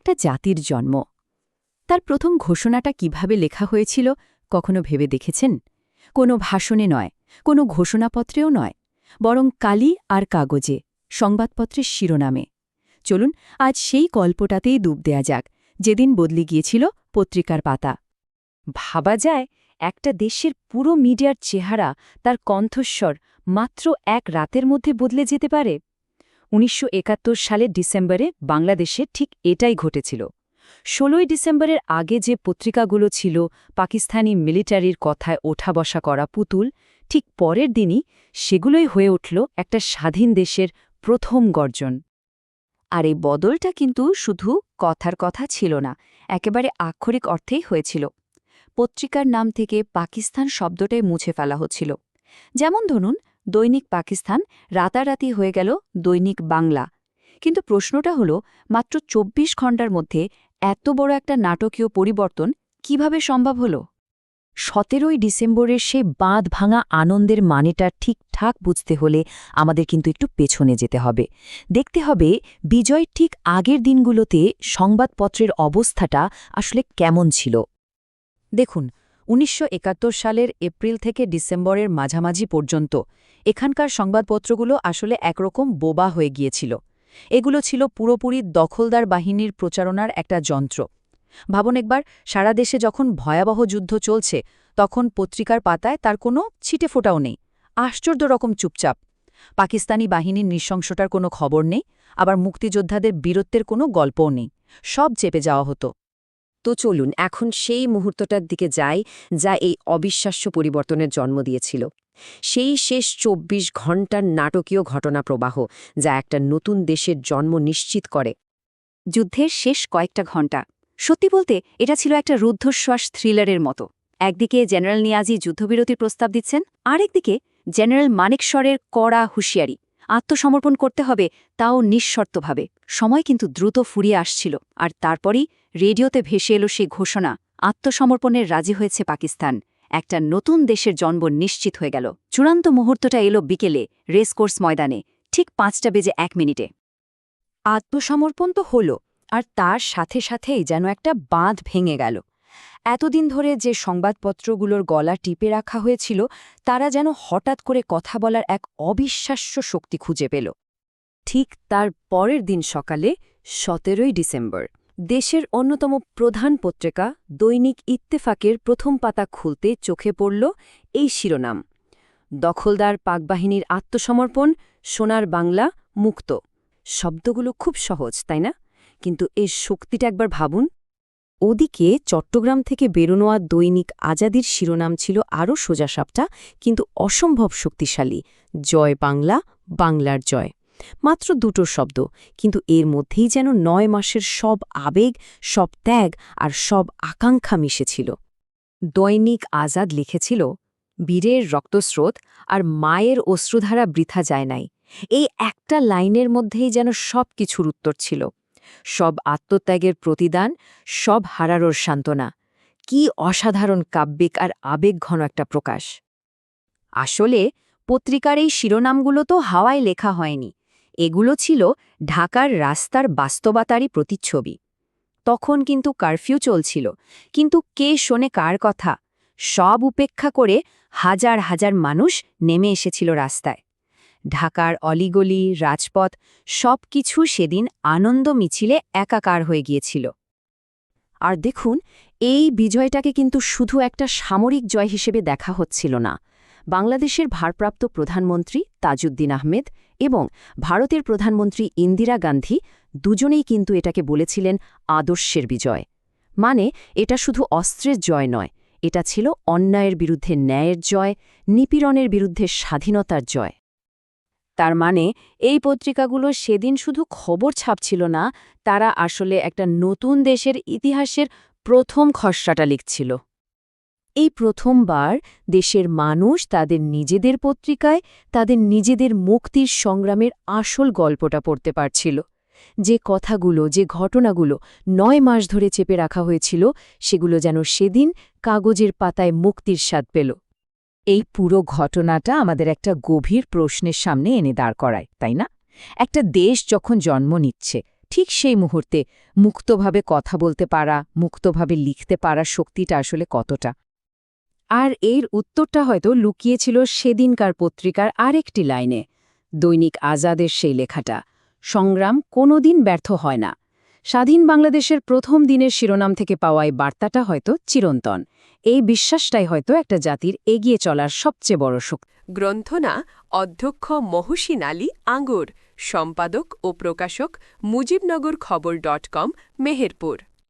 একটা জাতির জন্ম। তার প্রথম ঘোষণাটা কীভাবে লেখা হয়েছিল কখনো ভেবে দেখেছেন? কোনো ভাষণে নয়, কোনো ঘোষণাপত্রেও নয়, বরং কালি আর কাগজে, সংবাদপত্রের শিরোনামে। চলুন, আজ সেই গল্পটাতেই ডুব দেয়া যাক, যেদিন বদলে গিয়েছিল পত্রিকার পাতা। ভাবা যায়, একটা দেশের পুরো মিডিয়ার চেহারা তার কণ্ঠস্বর মাত্র এক রাতের মধ্যে বদলে যেতে পারে। উনিশশো একাত্তর সালের ডিসেম্বরে বাংলাদেশে ঠিক এটাই ঘটেছিল। ষোলোই ডিসেম্বরের আগে যে পত্রিকাগুলো ছিল, পাকিস্তানি মিলিটারির কথায় ওঠা বসা করা পুতুল, ঠিক পরের দিনই সেগুলোই হয়ে উঠল একটা স্বাধীন দেশের প্রথম গর্জন। আর এই বদলটা কিন্তু শুধু কথার কথা ছিল না, একেবারে আক্ষরিক অর্থেই হয়েছিল। পত্রিকার নাম থেকে পাকিস্তান শব্দটাই মুছে ফেলা হচ্ছিল। যেমন ধরুন দৈনিক পাকিস্তান রাতারাতি হয়ে গেল দৈনিক বাংলা। কিন্তু প্রশ্নটা হলো, মাত্র ২৪ ঘণ্টার মধ্যে এত বড় একটা নাটকীয় পরিবর্তন কীভাবে সম্ভব হল? সতেরোই ডিসেম্বরের সে বাঁধ ভাঙা আনন্দের মানেটা ঠিকঠাক বুঝতে হলে আমাদের কিন্তু একটু পেছনে যেতে হবে। দেখতে হবে বিজয় ঠিক আগের দিনগুলোতে সংবাদপত্রের অবস্থাটা আসলে কেমন ছিল। দেখুন উনিশশো একাত্তর সালের এপ্রিল থেকে ডিসেম্বরের মাঝামাঝি পর্যন্ত এখানকার সংবাদপত্রগুলো আসলে একরকম বোবা হয়ে গিয়েছিল। এগুলো ছিল পুরোপুরি দখলদার বাহিনীর প্রচারণার একটা যন্ত্র। ভাবন একবার, সারা দেশে যখন ভয়াবহ যুদ্ধ চলছে, তখন পত্রিকার পাতায় তার কোনো ছিটে ফোটাও নেই। আশ্চর্য রকম চুপচাপ। পাকিস্তানি বাহিনীর নৃশংসটার কোনো খবর নেই, আবার মুক্তিযোদ্ধাদের বীরত্বের কোনো গল্পও নেই। সব চেপে যাওয়া হতো। তো চলুন এখন সেই মুহূর্তটার দিকে যাই যা এই অবিশ্বাস্য পরিবর্তনের জন্ম দিয়েছিল। সেই শেষ ২৪ ঘণ্টার নাটকীয় ঘটনা প্রবাহ যা একটা নতুন দেশের জন্ম নিশ্চিত করে। যুদ্ধের শেষ কয়েকটা ঘণ্টা সত্যি বলতে, এটা ছিল একটা রুদ্ধশ্বাস থ্রিলারের মতো। একদিকে জেনারেল নিয়াজি যুদ্ধবিরতির প্রস্তাব দিচ্ছেন, আরেকদিকে জেনারেল মানেকশ্বরের কড়া হুঁশিয়ারি। আত্মসমর্পণ করতে হবে তাও নিঃশর্তভাবে। সময় কিন্তু দ্রুত ফুরিয়ে আসছিল, আর তারপরই রেডিওতে ভেসে এলো সেই ঘোষণা, আত্মসমর্পণের রাজি হয়েছে পাকিস্তান। একটা নতুন দেশের জন্ম নিশ্চিত হয়ে গেল। চূড়ান্ত মুহূর্তটা এলো বিকেলে রেসকোর্স ময়দানে, ঠিক পাঁচটা বেজে এক মিনিটে। আত্মসমর্পণ তো হল, আর তার সাথে সাথেই যেন একটা বাঁধ ভেঙে গেল। এতদিন ধরে যে সংবাদপত্রগুলোর গলা টিপে রাখা হয়েছিল, তারা যেন হঠাৎ করে কথা বলার এক অবিশ্বাস্য শক্তি খুঁজে পেল। ঠিক তার পরের দিন সকালে, সতেরোই ডিসেম্বর, দেশের অন্যতম প্রধান পত্রিকা দৈনিক ইত্তেফাকের প্রথম পাতা খুলতে চোখে পড়ল এই শিরোনাম, দখলদার পাকবাহিনীর আত্মসমর্পণ, সোনার বাংলা মুক্ত। শব্দগুলো খুব সহজ, তাই না? কিন্তু এর শক্তিটা একবার ভাবুন। ওদিকে চট্টগ্রাম থেকে বেরোনোয়া দৈনিক আজাদির শিরোনাম ছিল আরও সোজাসাপটা, কিন্তু অসম্ভব শক্তিশালী। জয় বাংলা, বাংলার জয়। মাত্র দুটো শব্দ, কিন্তু এর মধ্যেই যেন নয় মাসের সব আবেগ, সব ত্যাগ আর সব আকাঙ্ক্ষা মিশেছিল। দৈনিক আজাদ লিখেছিল, বীরের রক্তস্রোত আর মায়ের অশ্রুধারা বৃথা যায় নাই। এই একটা লাইনের মধ্যেই যেন সব কিছুর উত্তর ছিল। সব আত্মত্যাগের প্রতিদান, সব হারারোর সান্ত্বনা। কি অসাধারণ কাব্যিক আর আবেগঘন একটা প্রকাশ। আসলে পত্রিকার এই শিরোনামগুলো তো হাওয়ায় লেখা হয়নি। এগুলো ছিল ঢাকার রাস্তার বাস্তবতারই প্রতিচ্ছবি। তখন কিন্তু কারফিউ চলছিল। কিন্তু কে শোনে কার কথা? সব উপেক্ষা করে হাজার হাজার মানুষ নেমে এসেছিল রাস্তায়। ঢাকার অলিগলি, রাজপথ সব কিছু সেদিন আনন্দ মিছিলে একাকার হয়ে গিয়েছিল। আর দেখুন, এই বিজয়টাকে কিন্তু শুধু একটা সামরিক জয় হিসেবে দেখা হচ্ছিল না। বাংলাদেশের ভারপ্রাপ্ত প্রধানমন্ত্রী তাজউদ্দিন আহমেদ এবং ভারতের প্রধানমন্ত্রী ইন্দিরা গান্ধী দুজনেই কিন্তু এটাকে বলেছিলেন আদর্শের বিজয়। মানে এটা শুধু অস্ত্রের জয় নয়, এটা ছিল অন্যায়ের বিরুদ্ধে ন্যায়ের জয়, নিপীড়নের বিরুদ্ধে স্বাধীনতার জয়। তার মানে এই পত্রিকাগুলো সেদিন শুধু খবর ছাপছিল না, তারা আসলে একটা নতুন দেশের ইতিহাসের প্রথম খসড়াটা লিখছিল। এই প্রথমবার দেশের মানুষ তাদের নিজেদের পত্রিকায়, তাদের নিজেদের মুক্তির সংগ্রামের আসল গল্পটা পড়তে পারছিল। যে কথাগুলো, যে ঘটনাগুলো নয় মাস ধরে চেপে রাখা হয়েছিল, সেগুলো যেন সেদিন কাগজের পাতায় মুক্তির স্বাদ পেল। এই পুরো ঘটনাটা আমাদের একটা গভীর প্রশ্নের সামনে এনে দাঁড় করায়, তাই না? একটা দেশ যখন জন্ম নিচ্ছে, ঠিক সেই মুহূর্তে মুক্তভাবে কথা বলতে পারা, মুক্তভাবে লিখতে পারার শক্তিটা আসলে কতটা? আর এর উত্তরটা হয়তো লুকিয়েছিল সেদিনকার পত্রিকার আরেকটি লাইনে, দৈনিক আজাদের সেই লেখাটা, সংগ্রাম কোনোদিন ব্যর্থ হয় না। স্বাধীন বাংলাদেশের প্রথম দিনের শিরোনাম থেকে পাওয়া এই বার্তাটা হয়তো চিরন্তন। এই বিশ্বাসটাই হয়তো একটা জাতির এগিয়ে চলার সবচেয়ে বড় শক্তি। গ্রন্থনা অধ্যক্ষ মহসিন আলী আঙ্গুর, সম্পাদক ও প্রকাশক মুজিবনগর খবর ডট কম, মেহেরপুর।